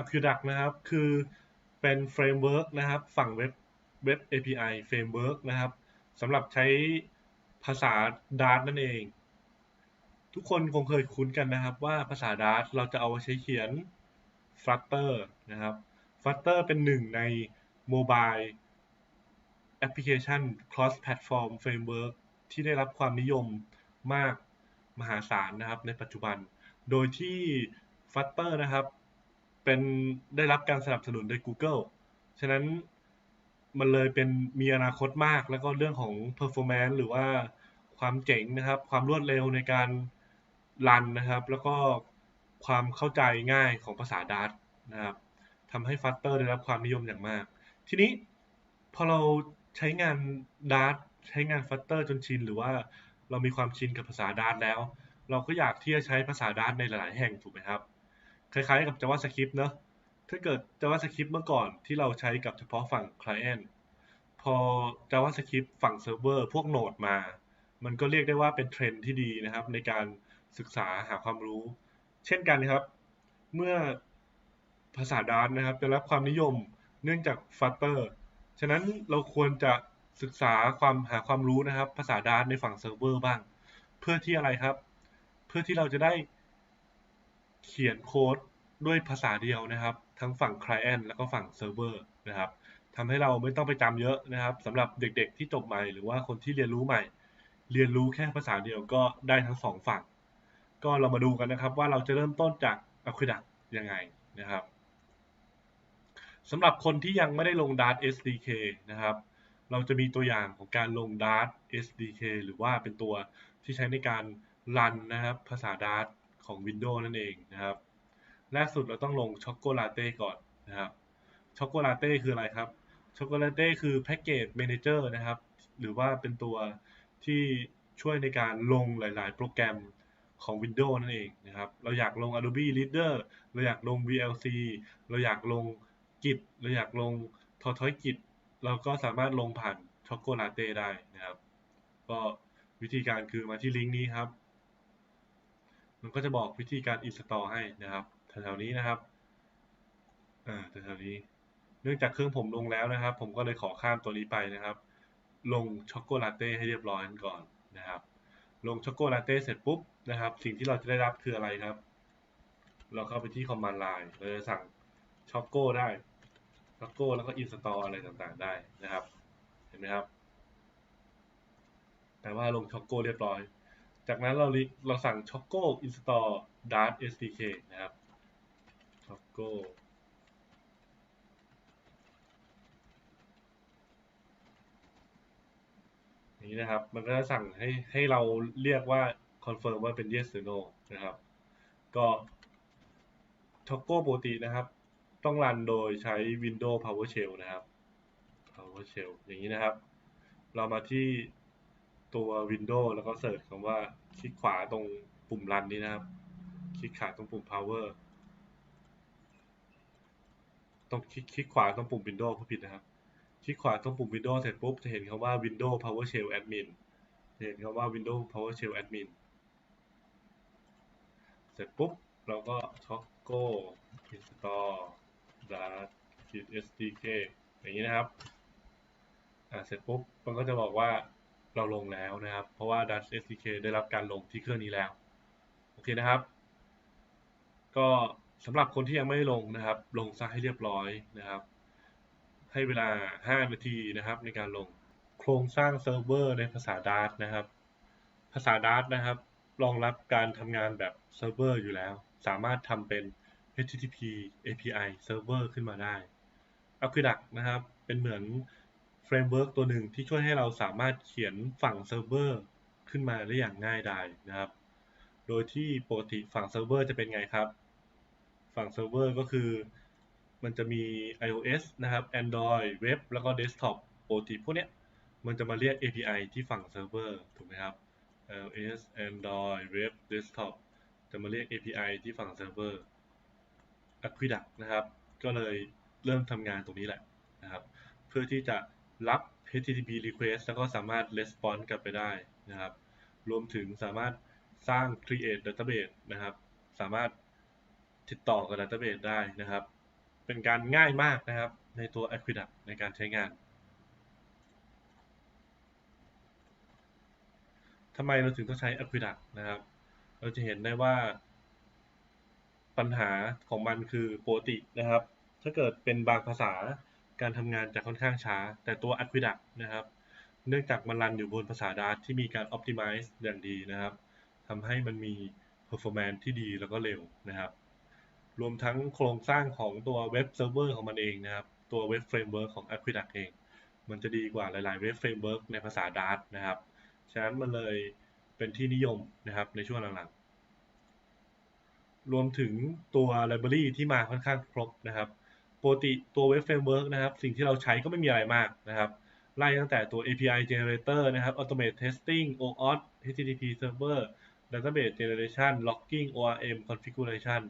Aqueduct นะครับ คือเป็นเฟรมเวิร์กนะครับ ฝั่งเว็บเว็บ API เฟรมเวิร์กนะครับสำหรับใช้ภาษา Dart นั่นเอง ทุกคนคงเคยคุ้นกันนะครับว่าภาษา Dart เราจะเอาไว้ใช้เขียน Flutter นะครับ Flutter เป็นหนึ่งใน Mobile Application Cross Platform Framework ที่ได้รับความนิยมมากมหาศาลนะครับในปัจจุบัน โดยที่ Flutter นะครับ เป็นได้รับการสนับสนุนโดย Google ฉะนั้นมันเลยเป็นมีอนาคตมาก แล้วก็เรื่องของ performance หรือว่าความเจ๋งนะครับ ความรวดเร็วในการรันนะครับ แล้วก็ความเข้าใจง่ายของภาษา Dart นะครับทำให้ Flutter ได้รับความนิยมอย่างมาก ทีนี้พอเราใช้งาน Dart ใช้งาน Flutter จนชิน หรือว่าเรามีความชินกับภาษา Dart แล้ว เราก็อยากที่จะใช้ภาษา Dart ในหลาย ๆ แห่งถูกไหมครับ คล้ายๆกับ JavaScript เนอะถ้าเกิด JavaScript เมื่อก่อนที่เราใช้กับเฉพาะฝั่ง Client พอ JavaScript ฝั่ง Server พวกโนดมา มันก็เรียกได้ว่าเป็นเทรนด์ที่ดีนะครับ ในการศึกษาหาความรู้ เช่นกันครับ เมื่อภาษา Dart นะครับได้รับความนิยมเนื่องจาก Flutter ฉะนั้นเราควรจะศึกษาความหาความรู้นะครับ ภาษา Dart ในฝั่ง Server บ้าง เพื่อที่อะไรครับ เพื่อที่เราจะได้ เขียนโค้ดด้วยภาษาเดียวนะครับ ทั้งฝั่ง Client แล้วก็ฝั่ง Server นะครับทำให้เราไม่ต้องไปจำเยอะนะครับสำหรับเด็กๆที่จบใหม่หรือว่าคนที่เรียนรู้ใหม่ เรียนรู้แค่ภาษาเดียวก็ได้ทั้งสองฝั่ง ก็เรามาดูกันนะครับว่าเราจะเริ่มต้นจาก Aqueduct ยังไงนะครับสำหรับคนที่ยังไม่ได้ลง Dart SDK นะครับ เราจะมีตัวอย่างของการลง Dart SDK หรือว่าเป็นตัวที่ใช้ในการรันนะครับภาษา Dart ของ Windows นั่นเองนะครับ แรกสุดเราต้องลง Chocolate ก่อนนะครับ Chocolate คืออะไรครับ Chocolate คือแพ็กเกจ Manager นะครับ หรือว่าเป็นตัวที่ช่วยในการลงหลาย ๆ โปรแกรมของ Windows นั่นเองนะครับ เราอยากลง Adobe Reader เราอยากลง VLC เราอยากลงกิจเราอยากลงทอทอยกิจเราก็สามารถลงผ่านช็อกโกลาเต้ได้นะครับ ก็วิธีการคือมาที่ลิงก์นี้ครับ มันก็จะบอกวิธีการ install ให้นะครับแถวๆนี้นะครับอ่าแถวๆนี้ เนื่องจากเครื่องผมลงแล้วนะครับ ผมก็เลยขอข้ามตัวนี้ไปนะครับ ลงช็อกโกลาเต้ให้เรียบร้อยกันก่อนนะครับ ลงช็อกโกลาเต้เสร็จปุ๊บนะครับ สิ่งที่เราจะได้รับคืออะไรครับ เราเข้าไปที่คอมมานด์ไลน์เราจะสั่งช็อกโกได้ช็อกโกแล้วก็อินสตอลอะไรต่างๆได้นะครับ เห็นไหมครับแต่ว่าลงช็อกโกเรียบร้อย จากนั้นเราเราสั่งช็อกโกอินสตอล Dart SDK นะครับช็อกโกนี้นะครับ มันก็จะสั่งให้ให้เราเรียกว่าคอนเฟิร์มว่าเป็น yes หรือ no นะครับ ก็ช็อกโกปกตินะครับ ต้องรันโดยใช้ Windows PowerShell นะครับ PowerShell อย่างนี้นะครับ เรามาที่ ตัว Windows แล้วก็เสิร์ชคำว่าคลิกขวาตรงปุ่มรันนี้นะครับ คลิกขวาตรงปุ่ม Power ต้องคลิกคลิกขวาตรงปุ่ม Windows ผู้ผิดนะครับ คลิกขวาตรงปุ่ม Windows เสร็จปุ๊บจะเห็นคำว่า Windows PowerShell Admin จะเห็นคำว่า Windows PowerShell Admin เสร็จปุ๊บเราก็ช็อกโก้ install dart SDK อย่างนี้นะครับ อ่า เสร็จปุ๊บ มันก็จะบอกว่า เราลงแล้วนะครับ เพราะว่า Dart SDK ได้รับการลงที่เครื่องนี้แล้ว โอเคนะครับ ก็สำหรับคนที่ยังไม่ลงนะครับ ลงซะให้เรียบร้อยนะครับ ให้เวลา 5 นาทีนะครับ ในการลงโครงสร้างเซิร์ฟเวอร์ในภาษา Dart นะครับ ภาษา Dart นะครับ รองรับการทำงานแบบเซิร์ฟเวอร์อยู่แล้ว สามารถทำเป็น HTTP API Server ขึ้นมาได้ Aqueduct นะครับ เป็นเหมือน รมเวิร์กตัวหนึ่งที่ช่วยให้เราสามารถเขียนฝั่งเซิร์ฟเวอร์ขึ้นมาได้อย่างง่ายดายนะครับ โดยที่ปกติฝั่งเซิร์ฟเวอร์จะเป็นไงครับ ฝั่งเซิร์ฟเวอร์ก็คือมันจะมี iOS นะครับ Android เว็บแล้วก็ Desktop ปกติพวกเนี้ยมันจะมาเรียก API ที่ฝั่งเซิร์ฟเวอร์ถูกไหมครับ iOS Android เว็บ Desktop จะมาเรียก API ที่ฝั่งเซิร์ฟเวอร์ Aqueduct นะครับ ก็เลยเริ่มทำงานตรงนี้แหละนะครับ เพื่อที่จะ รับ HTTP request แล้วก็สามารถ response กลับไปได้นะครับ รวมถึงสามารถสร้าง create database นะครับ สามารถติดต่อกับ database ได้นะครับ เป็นการง่ายมากนะครับในตัว Aqueduct ในการใช้งานทำไมเราถึงต้องใช้ Aqueduct นะครับ เราจะเห็นได้ว่าปัญหาของมันคือปกตินะครับ ถ้าเกิดเป็นบางภาษา การทำงานจะค่อนข้างช้า แต่ตัว Aqueduct นะครับ เนื่องจากมันรันอยู่บนภาษา Dart ที่มีการ Optimize อย่างดีนะครับทำให้มันมี performance ที่ดีแล้วก็เร็วนะครับ รวมทั้งโครงสร้างของตัวเว็บเซิร์ฟเวอร์ของมันเองนะครับ ตัวเว็บเฟรมเวิร์กของ Aqueduct เอง มันจะดีกว่าหลาย ๆ เว็บเฟรมเวิร์กในภาษา Dart นะครับ ฉะนั้นมันเลยเป็นที่นิยมนะครับในช่วงหลังๆ รวมถึงตัว library ที่มาค่อนข้างครบนะครับ ปกติตัวเว็บเฟรมเวิร์กนะครับ สิ่งที่เราใช้ก็ไม่มีอะไรมากนะครับ ไล่ตั้งแต่ตัว API generator นะครับ automate testing OAuth HTTP server database generation logging ORM configuration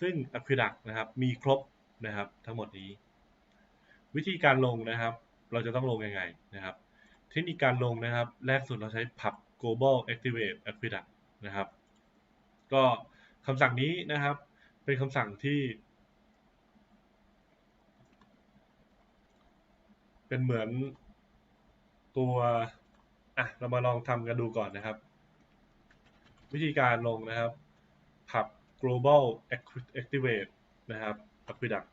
ซึ่ง Aqueduct นะครับ มีครบนะครับ ทั้งหมดนี้ วิธีการลงนะครับ เราจะต้องลงยังไงนะครับ เทคนิคการลงนะครับ แรกสุดเราใช้ pub global activate aqueduct นะครับ ก็คำสั่งนี้นะครับ เป็นคำสั่งที่ เป็นเหมือนตัวอะเรามาลองทำกันดูก่อนนะครับ วิธีการลงนะครับ pub global activate นะครับ aqueduct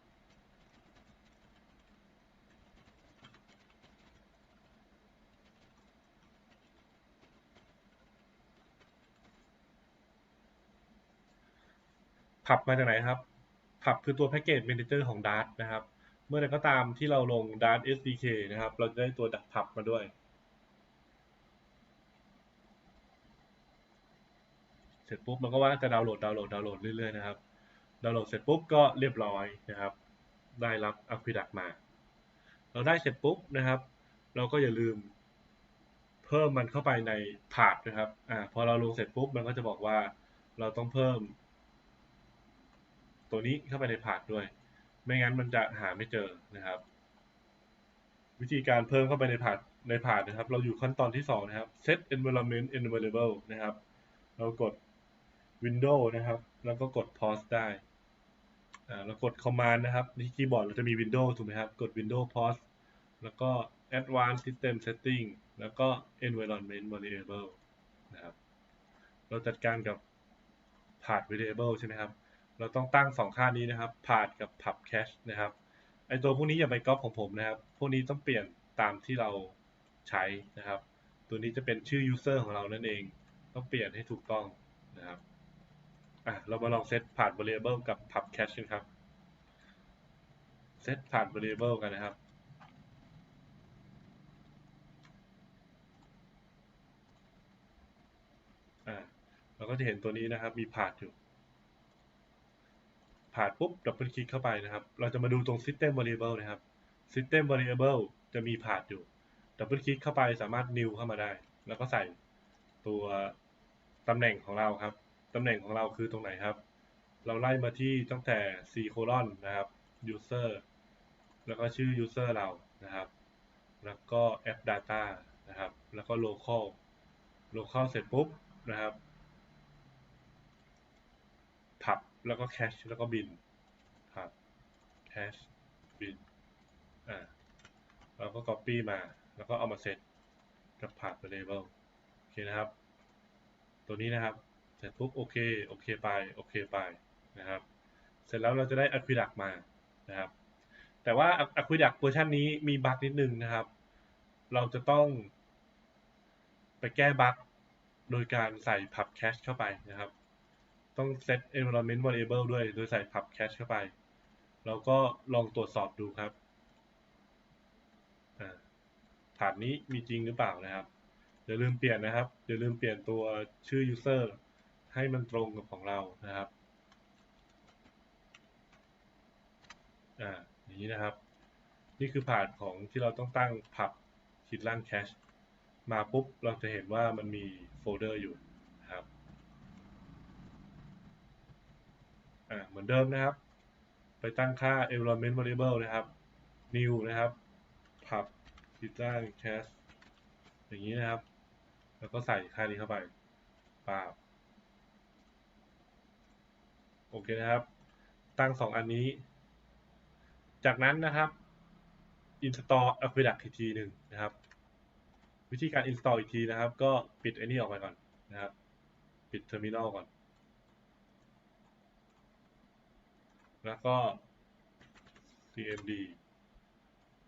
ผับมาจากไหนครับผับคือตัวแพ็กเกจ Manager ของ Dart นะครับ มื่อใดก็ตามที่เราลง Dart SDK นะครับ เราจะได้ตัวดักผับมาด้วย เสร็จปุ๊บมันก็ว่าจะดาวน์โหลดดาวน์โหลดดาวน์โหลดเรื่อยๆนะครับ ดาวน์โหลดเสร็จปุ๊บก็เรียบร้อยนะครับ ได้รับ Aqueduct มา เราได้เสร็จปุ๊บนะครับ เราก็อย่าลืม เพิ่มมันเข้าไปในถาดนะครับ อ่า พอเราลงเสร็จปุ๊บมันก็จะบอกว่าเราต้องเพิ่ม ตัวนี้เข้าไปในผาดด้วย ไม่งั้นมันจะหาไม่เจอนะครับ วิธีการเพิ่มเข้าไปในผาดในผาดนะครับ เราอยู่ขั้นตอนที่ 2 นะครับ set environment environable นะครับ เรากด window นะครับ แล้วก็กด pause ได้เรากด command นะครับที่คีย์บอร์ดเราจะมี window ถูกไหมครับ กด window pause แล้วก็ advanced system setting แล้วก็ environment variable นะครับ เราจัดการกับผาด variable ใช่ไหมครับ เราต้องตั้งสองค่านี้นะครับผาดกับ pub cache นะครับ ไอตัวพวกนี้อย่าไปก๊อปของผมนะครับ พวกนี้ต้องเปลี่ยนตามที่เราใช้นะครับ ตัวนี้จะเป็นชื่อ user ของเรานั่นเอง ต้องเปลี่ยนให้ถูกต้องนะครับ อะ เรามาลองเซตผาด variable กับ pub cache กันครับเซตผาด variable กันนะครับอ่าเราก็จะเห็นตัวนี้นะครับ มีผาดอยู่ ผ่านปุ๊บดับเบิลคลิกเข้าไปนะครับ เราจะมาดูตรง System Variable นะครับ System Variable จะมีผ่านอยู่ดับเบิลคลิกเข้าไปสามารถ new เข้ามาได้ แล้วก็ใส่ตัวตำแหน่งของเราครับ ตำแหน่งของเราคือตรงไหนครับ เราไล่มาที่ตั้งแต่ C colon นะครับ user แล้วก็ชื่อ user เรานะครับ แล้วก็ app data นะครับ แล้วก็ local local เสร็จปุ๊บนะครับ ผับ แล้วก็แคชแล้วก็บินครับแคชบินอ่าเราก็ copy มา แล้วก็เอามาเซตกับผับ variable โอเคนะครับ ตัวนี้นะครับ เสร็จปุ๊บโอเค โอเคไป โอเคไปนะครับ เสร็จแล้วเราจะได้ Aqueduct มานะครับ แต่ว่า Aqueduct เวอร์ชันนี้มีบั๊กนิดนึงนะครับ เราจะต้อง ไปแก้บั๊กโดยการใส่ pub cache เข้าไปนะครับ ต้อง set environment variable ด้วย โดยใส่ pub cache เข้าไป แล้วก็ลองตรวจสอบดูครับฐานนี้มีจริงหรือเปล่านะครับ อย่าลืมเปลี่ยนนะครับ อย่าลืมเปลี่ยนตัวชื่อ user ให้มันตรงกับของเรานะครับ อ่า อย่างนี้นะครับ นี่คือผ่านของที่เราต้องตั้ง pub ขีดล่าง cache มาปุ๊บเราจะเห็นว่ามันมีโฟลเดอร์อยู่นะครับ อ่าเหมือนเดิมนะครับ ไปตั้งค่า environment variable นะครับ new นะครับ pub ขีดล่าง cache อย่างนี้นะครับ แล้วก็ใส่ค่านี้เข้าไปปาบโอเคนะครับ ตั้งสองอันนี้ จากนั้นนะครับ install Aqueduct อีกทีหนึ่งนะครับ วิธีการ install อีกทีนะครับ ก็ปิดไอ้นี่ออกไปก่อนนะครับ ปิด terminal ก่อน แล้วก็ cmd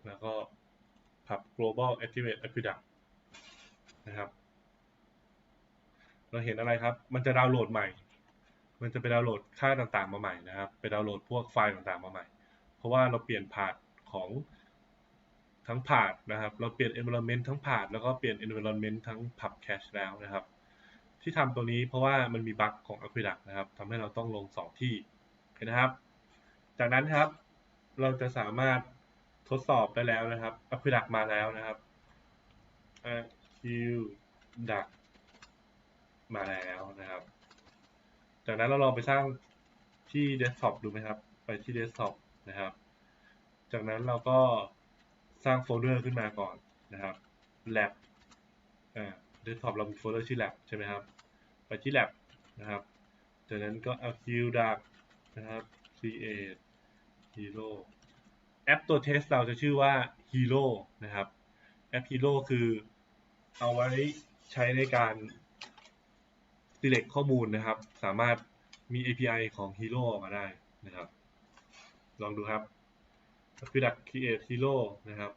แล้วก็ pub global activate aqueduct นะครับ เราเห็นอะไรครับ มันจะดาวน์โหลดใหม่ มันจะไปดาวน์โหลดค่าต่างๆ มาใหม่นะครับ ไปดาวน์โหลดพวกไฟล์ต่างๆ มาใหม่ เพราะว่าเราเปลี่ยนพาร์ทของทั้งพาร์ทนะครับ เราเปลี่ยน environment ทั้งพาร์ทแล้วก็เปลี่ยน environment ทั้ง pub cache แล้วนะครับ ที่ทำตัวนี้เพราะว่ามันมีบั๊กของ Aqueduct นะครับทำให้เราต้องลง 2 ที่เห็นนะครับ จากนั้นครับ เราจะสามารถทดสอบได้แล้วนะครับ Aqueduct มาแล้วนะครับ Aqueduct มาแล้วนะครับ จากนั้นเราลองไปสร้างที่เดสก์ท็อปดูไหมครับ ไปที่เดสก์ท็อปนะครับ จากนั้นเราก็สร้างโฟลเดอร์ขึ้นมาก่อนนะครับ lab อ่าเดสก์ท็อปเรามีโฟลเดอร์ชื่อ lab ใช่ไหมครับ ไปที่ lab นะครับ จากนั้นก็ aqueduct นะครับ create hero แอปตัวเทสเราจะชื่อว่า hero นะครับแอป hero คือเอาไว้ใช้ในการ select ข้อมูลนะครับ สามารถมี API ของ Hero ออกมาได้นะครับ ลองดูครับ Aqueduct create Hero นะครับ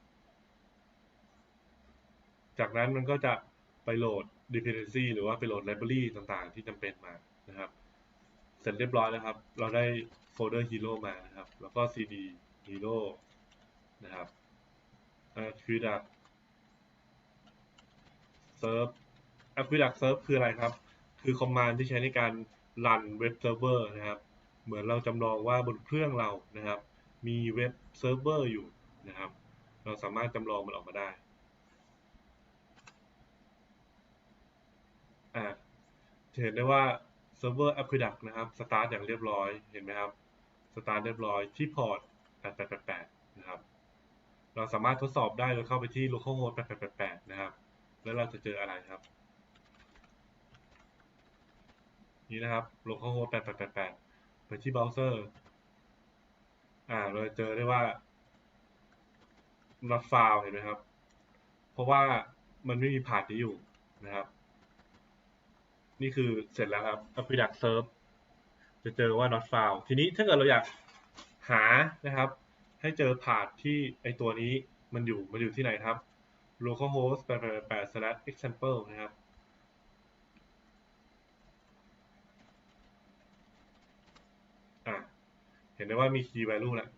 จากนั้นมันก็จะไปโหลด dependency หรือว่าไปโหลด library ต่างๆ ที่จำเป็นมานะครับ เสร็จเรียบร้อยแล้วครับ เราได้ โฟลเดอร์ Hero มานะครับ แล้วก็ cd Hero นะครับ Aqueduct serve Aqueduct serve คืออะไรครับ คือคอมมานด์ที่ใช้ในการรันเว็บเซิร์ฟเวอร์นะครับ เหมือนเราจำลองว่าบนเครื่องเรานะครับ มีเว็บเซิร์ฟเวอร์อยู่นะครับ เราสามารถจำลองมันออกมาได้อ่าจะเห็นได้ว่าเซิร์ฟเวอร์ Aqueduct นะครับ สตาร์ทอย่างเรียบร้อย เห็นไหมครับ ตาร์ทเรียบร้อยที่พอร์ต 8888 นะครับ เราสามารถทดสอบได้โดยเข้าไปที่ localhost 8888 นะครับ แล้วเราจะเจออะไรครับ นี้นะครับ localhost 8888 ไปที่เบราว์เซอร์ อ่า เราจะเจอได้ว่า not found เห็นไหมครับ เพราะว่ามันไม่มีพาร์ทนี้อยู่นะครับ นี่คือเสร็จแล้วครับ Aqueduct serve จะเจอว่า not found ทีนี้ถ้าเกิดเราอยากหานะครับ ให้เจอพาร์ทที่ไอตัวนี้มันอยู่มันอยู่ที่ไหนครับ localhost 8888 example นะครับเห็นได้ว่ามี key value แหละ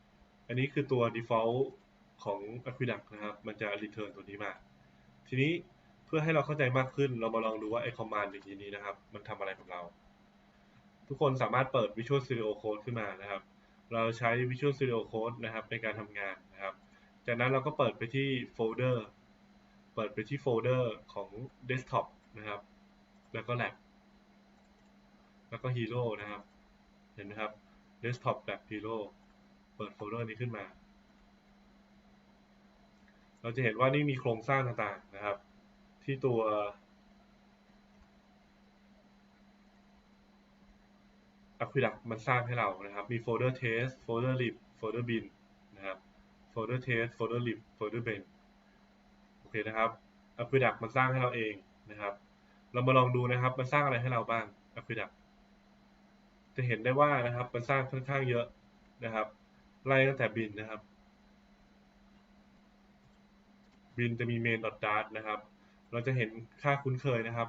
อันนี้คือตัว default ของ Aqueduct นะครับ มันจะ return ตัวนี้มา ทีนี้เพื่อให้เราเข้าใจมากขึ้น เรามาลองดูว่าไอ command อย่างนี้นะครับ มันทำอะไรกับเรา ทุกคนสามารถเปิด Visual Studio Code ขึ้นมานะครับ เราใช้ Visual Studio Code นะครับในการทำงานนะครับ จากนั้นเราก็เปิดไปที่โฟลเดอร์ เปิดไปที่โฟลเดอร์ของ Desktop นะครับ แล้วก็ Lab แล้วก็ Hero นะครับ เห็นไหมครับ Desktop Lab Hero เปิดโฟลเดอร์นี้ขึ้นมา เราจะเห็นว่านี่มีโครงสร้างต่างๆนะครับ ที่ตัว Aqueduct มันสร้างให้เรานะครับ มีโฟลเดอร์ test โฟลเดอร์ lib โฟลเดอร์ bin นะครับโฟลเดอร์ test โฟลเดอร์ lib โฟลเดอร์ bin โอเคนะครับ Aqueduct มันสร้างให้เราเองนะครับ เรามาลองดูนะครับ มันสร้างอะไรให้เราบ้าง Aqueduct จะเห็นได้ว่านะครับ มันสร้างค่อนข้างเยอะนะครับ ไล่ตั้งแต่ bin นะครับ bin จะมี main.dart นะครับ เราจะเห็นค่าคุ้นเคยนะครับ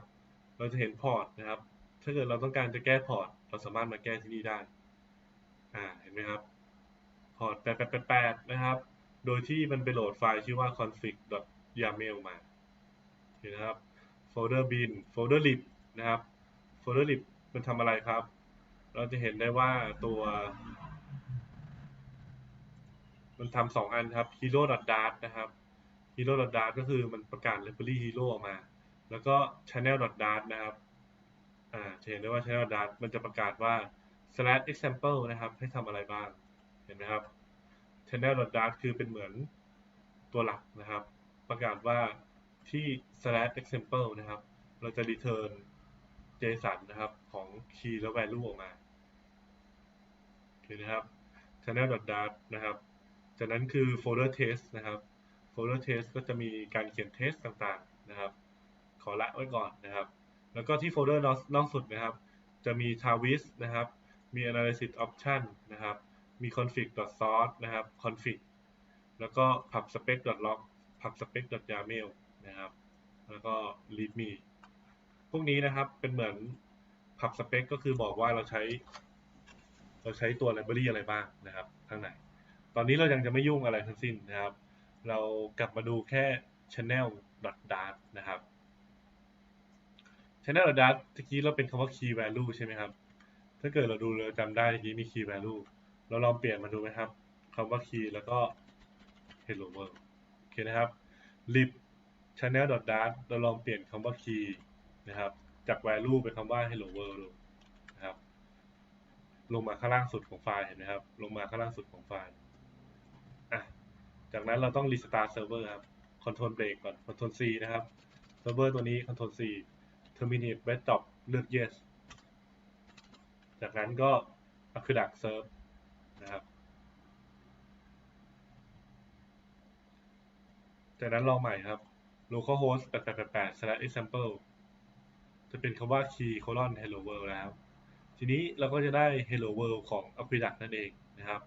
เราจะเห็นพอร์ตนะครับ ถ้าเกิดเราต้องการจะแก้พอร์ต เราสามารถมาแก้ที่นี่ได้ อ่า เห็นไหมครับ พอร์ต8888นะครับ โดยที่มันไปโหลดไฟล์ชื่อว่า config.yaml มา เห็นนะครับ โฟลเดอร์ bin โฟลเดอร์ lib นะครับ โฟลเดอร์ lib มันทำอะไรครับ เราจะเห็นได้ว่าตัว มันทำสองอันครับ hero.dart นะครับ hero.dart ก็คือมันประกาศ library hero ออกมา แล้วก็ channel.dart นะครับ อ่าจะเห็นได้ว่า channel.dart มันจะประกาศว่า slash example นะครับ ให้ทำอะไรบ้าง เห็นไหมครับ channel.dart คือเป็นเหมือนตัวหลักนะครับ ประกาศว่าที่ slash example นะครับ เราจะ return JSON นะครับของ key และ value ออกมาโอเคนะครับ channel.dart นะครับ จากนั้นคือโฟลเดอร์ test นะครับโฟลเดอร์ test ก็จะมีการเขียน test ต่างๆนะครับ ขอละไว้ก่อนนะครับ แล้วก็ที่โฟลเดอร์นอกสุดนะครับ จะมี Tavis นะครับ มี analysis option นะครับ มี config source นะครับ config แล้วก็ pubspec log pubspec yaml นะครับ แล้วก็ readme พวกนี้นะครับเป็นเหมือน pubspec ก็คือบอกว่าเราใช้ เราใช้ตัว library อะไรบ้างนะครับข้างในตอนนี้เรายังจะไม่ยุ่งอะไรทั้งสิ้นนะครับ เรากลับมาดูแค่ channel dart นะครับ channel dart ตะกี้เราเป็นคำว่า key value ใช่ไหมครับ ถ้าเกิดเราดูเราจำได้ตะกี้มี key value เราลองเปลี่ยนมาดูไหมครับคำว่า key แล้วก็ hello world โอเคนะครับ lib channel dart เราลองเปลี่ยนคำว่า key นะครับ จาก value เป็นคำว่า hello world ดูนะครับ ลงมาข้างล่างสุดของไฟล์เห็นไหมครับ ลงมาข้างล่างสุดของไฟล์อะจากนั้นเราต้อง restart server ครับ control break ก่อน control C นะครับ server ตัวนี้ control C terminate web stop เลือก yes จากนั้นก็เอาคือดัก serve นะครับ จากนั้นลองใหม่ครับ localhost 8888 slash example จะเป็นคำว่า key colon hello world แล้ว ทีนี้เราก็จะได้ hello world ของ aqueduct นั่นเองนะครับ